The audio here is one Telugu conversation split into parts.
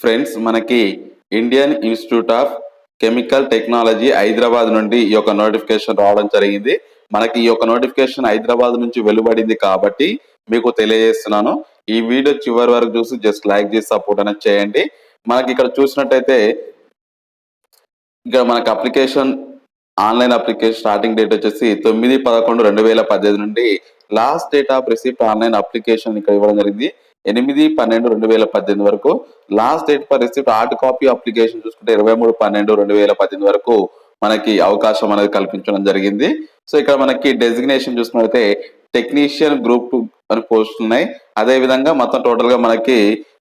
ఫ్రెండ్స్ మనకి Indian Institute of Chemical Technology Hyderabad నుండి ఈ యొక్క నోటిఫికేషన్ రావడం జరిగింది. మనకి ఈ యొక్క నోటిఫికేషన్ హైదరాబాద్ నుంచి వెలువడింది కాబట్టి మీకు తెలియజేస్తున్నాను. ఈ వీడియో చివరి వరకు చూసి జస్ట్ లైక్ చేసి సపోర్ట్ అనేది చేయండి. మనకి ఇక్కడ చూసినట్టయితే ఇక్కడ మనకి application online application starting date వచ్చేసి తొమ్మిది పదకొండు రెండు వేల పద్దెనిమిది నుండి last date of receipt online application ఇక్కడ ఇవ్వడం జరిగింది. ఎనిమిది పన్నెండు రెండు వేల పద్దెనిమిది వరకు. Last date for receipt hard copy application చూసుకుంటే ఇరవై మూడు పన్నెండు రెండు వేల పద్దెనిమిది వరకు మనకి అవకాశం అనేది కల్పించడం జరిగింది. సో ఇక్కడ మనకి డెసిగ్నేషన్ చూసుకున్నట్లయితే టెక్నీషియన్ గ్రూప్ టూ అని పోస్టులు ఉన్నాయి. అదే విధంగా మొత్తం టోటల్గా మనకి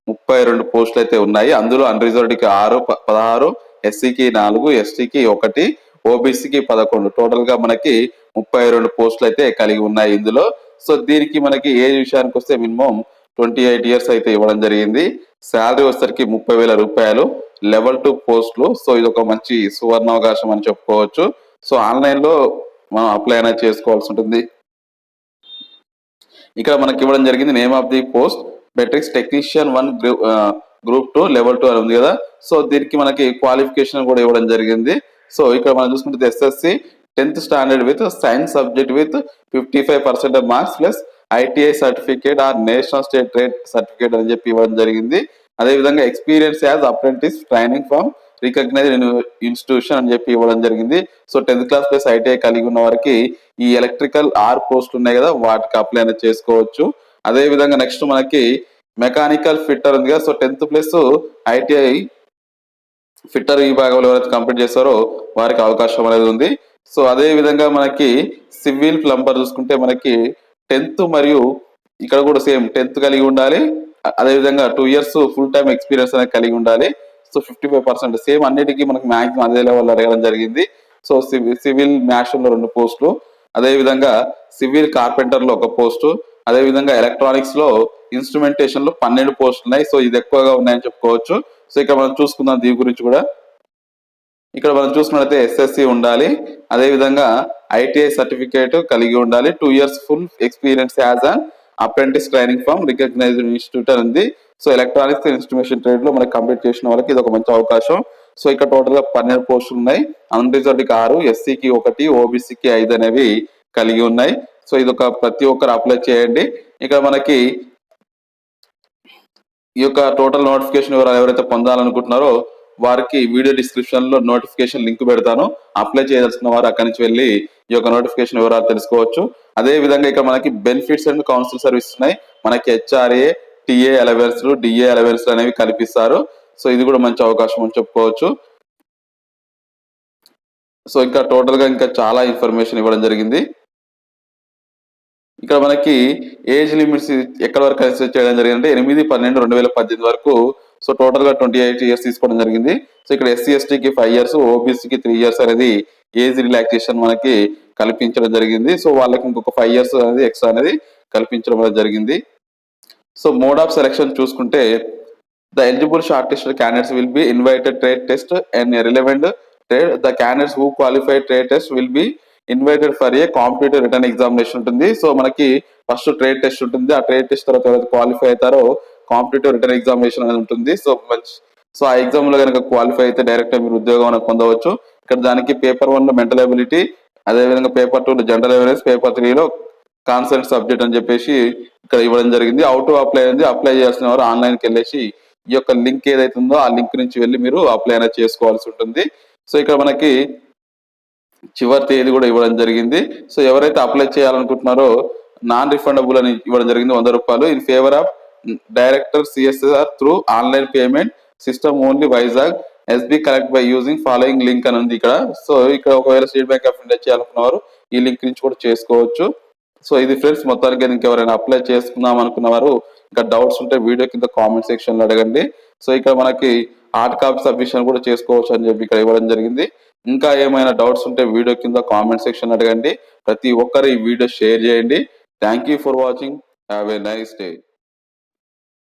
ముప్పై రెండు పోస్టులు అయితే ఉన్నాయి. అందులో అన్రిజర్వ్డ్కి ఆరు పదహారు ఎస్సీకి నాలుగు ఎస్టీకి ఒకటి ఓబీసీకి పదకొండు. టోటల్గా మనకి ముప్పై రెండు పోస్టులు అయితే కలిగి ఉన్నాయి ఇందులో. సో దీనికి మనకి ఏ విషయానికి వస్తే మినిమం ట్వంటీ ఎయిట్ ఇయర్స్ అయితే ఇవ్వడం జరిగింది. శాలరీ వచ్చేసరికి ముప్పై వేల రూపాయలు. లెవెల్ టూ పోస్టులు. సో ఇది ఒక మంచి సువర్ణ అవకాశం అని చెప్పుకోవచ్చు. సో ఆన్లైన్లో మనం అప్లై అనేది చేసుకోవాల్సి ఉంటుంది. ఇక్కడ మనకి ఇవ్వడం జరిగింది name of the post matrix technician one group two level two అని ఉంది కదా. సో దీనికి మనకి క్వాలిఫికేషన్ కూడా ఇవ్వడం జరిగింది. సో ఇక్కడ మనం చూసుకుంటే SSC tenth standard with science subject with fifty five percent marks plus ITI certificate or national state trade certificate అని చెప్పి ఇవ్వడం జరిగింది. అదే విధంగా experience as apprentice training from recognise institution అని చెప్పి ఇవ్వడం జరిగింది. So tenth class plus ITI కలిగి ఉన్న వారికి ఈ ఎలక్ట్రికల్ ఆర్ పోస్ట్ ఉన్నాయి కదా వాటికి అప్లై అనేది చేసుకోవచ్చు. అదేవిధంగా నెక్స్ట్ మనకి మెకానికల్ ఫిట్టర్ ఉంది కదా so tenth plus ITI fitter విభాగంలో ఎవరైతే కంప్లీట్ చేస్తారో వారికి అవకాశం అనేది ఉంది. సో అదే విధంగా మనకి సివిల్ ప్లంబర్ చూసుకుంటే మనకి టెన్త్ మరియు ఇక్కడ కూడా సేమ్ టెన్త్ కలిగి ఉండాలి. అదేవిధంగా అదే విధంగా two years full time experience అనేది కలిగి ఉండాలి. So fifty five percent same అన్నిటికీ మనకి మాక్సిమం అదే లెవెల్ అడగడం జరిగింది. సో సివిల్ సివిల్లో రెండు పోస్టులు. అదే విధంగా సివిల్ కార్పెంటర్లో ఒక పోస్టు. అదే విధంగా ఎలక్ట్రానిక్స్లో లో పన్నెండు పోస్టులు ఉన్నాయి సో ఇది ఎక్కువగా ఉన్నాయని చెప్పుకోవచ్చు. సో ఇక్కడ మనం చూసుకుందాం దీని గురించి కూడా. ఇక్కడ మనం చూసుకున్నట్లయితే ఎస్ఎస్సి ఉండాలి. అదే విధంగా ఐటీఐ సర్టిఫికేట్ కలిగి ఉండాలి. Two years full experience as an apprentice training from recognised institute అని ఉంది సో ఎలక్ట్రానిక్స్ ఇన్స్టిమేషన్ ట్రేడ్లో మనకి కంప్లీట్ చేసిన వాళ్ళకి ఇది ఒక మంచి అవకాశం. సో ఇక్కడ టోటల్గా పన్నెండు పోస్టులు ఉన్నాయి. అన్రిజర్వ్డ్కి ఆరు ఎస్సీకి ఒకటి ఓబీసీకి ఐదు అనేవి కలిగి ఉన్నాయి. సో ఇది ఒక ప్రతి ఒక్కరు అప్లై చేయండి. ఇక్కడ మనకి ఈ యొక్క టోటల్ నోటిఫికేషన్ వివరాలు ఎవరైతే పొందాలనుకుంటున్నారో వారికి వీడియో డిస్క్రిప్షన్లో నోటిఫికేషన్ లింక్ పెడతాను. అప్లై చేయాల్సిన వారు అక్కడి నుంచి వెళ్ళి ఈ యొక్క నోటిఫికేషన్ వివరాలు తెలుసుకోవచ్చు. అదే విధంగా ఇక్కడ మనకి బెనిఫిట్స్ అండ్ కౌన్సిల్ సర్వీస్ ఉన్నాయి. మనకి HRA TA allowance DA allowance అనేవి కల్పిస్తారు. సో ఇది కూడా మంచి అవకాశం అని చెప్పుకోవచ్చు. సో ఇంకా టోటల్గా ఇంకా చాలా ఇన్ఫర్మేషన్ ఇవ్వడం జరిగింది. ఇక్కడ మనకి ఏజ్ లిమిట్స్ ఎక్కడ వరకు కన్సిడర్ చేయడం జరిగిందంటే ఎనిమిది పన్నెండు రెండు వేల పద్దెనిమిది వరకు సో టోటల్గా ట్వంటీ ఎయిట్ ఇయర్స్ తీసుకోవడం జరిగింది. సో ఇక్కడ ఎస్సీ ఎస్టీకి ఫైవ్ ఇయర్స్ ఓబీసీకి త్రీ ఇయర్స్ అనేది ఏజ్ రిలాక్సేషన్ మనకి కల్పించడం జరిగింది. సో వాళ్ళకి ఇంకొక ఫైవ్ ఇయర్స్ అనేది ఎక్స్ట్రా అనేది కల్పించడం అనేది జరిగింది. సో మోడ్ ఆఫ్ సెలెక్షన్ చూసుకుంటే the eligible short list candidates will be invited trade test and relevant trade the candidates who qualified trade test will be invited for a competitive written examination ఉంటుంది. సో మనకి ఫస్ట్ ట్రేడ్ టెస్ట్ ఉంటుంది. ఆ ట్రేడ్ టెస్ట్ తర్వాత ఎవరైతే క్వాలిఫై అవుతారో కాంపిటేటివ్ రిటర్న్ ఎగ్జామినేషన్ అనేది ఉంటుంది. సో మంచి సో ఆ ఎగ్జామ్లో కనుక క్వాలిఫై అయితే డైరెక్ట్ మీరు ఉద్యోగం అనేది పొందవచ్చు. ఇక్కడ దానికి పేపర్ వన్లో మెంటల్ ఎబిలిటీ అదే విధంగా పేపర్ టూ లో జనరల్ అవేర్నెస్ పేపర్ త్రీ లో కాన్సెంట్ సబ్జెక్ట్ అని చెప్పేసి ఇక్కడ ఇవ్వడం జరిగింది. అవుట్ అప్లై అనేది అప్లై చేయాల్సిన వారు ఆన్లైన్కి వెళ్ళేసి ఈ యొక్క లింక్ ఏదైతే ఉందో ఆ లింక్ నుంచి వెళ్ళి మీరు అప్లై అనేది చేసుకోవాల్సి ఉంటుంది. సో ఇక్కడ మనకి చివరి తేదీ కూడా ఇవ్వడం జరిగింది. సో ఎవరైతే అప్లై చేయాలనుకుంటున్నారో నాన్ రిఫండబుల్ అని ఇవ్వడం జరిగింది. వంద రూపాయలు. In favour of director CSR through online payment system only Vizag SB collect by using following link అని ఉంది ఇక్కడ. సో ఇక్కడ ఒకవేళ స్టేట్ బ్యాంక్ ఆఫ్ ఇండియా చేయాలనుకున్నవారు ఈ లింక్ నుంచి కూడా చేసుకోవచ్చు. సో ఇది ఫ్రెండ్స్ మొత్తానికి ఇంకెవరైనా అప్లై చేసుకుందాం అనుకున్న వారు ఇంకా డౌట్స్ ఉంటే వీడియో కింద కామెంట్ సెక్షన్లో అడగండి. సో ఇక్కడ మనకి హార్డ్ కాపీ సబ్మిషన్ కూడా చేసుకోవచ్చు అని చెప్పి ఇక్కడ ఇవ్వడం జరిగింది. ఇంకా ఏమైనా డౌట్స్ ఉంటే వీడియో కింద కామెంట్ సెక్షన్ అడగండి. ప్రతి ఒక్కరు ఈ వీడియో షేర్ చేయండి. Thank you for watching have a nice day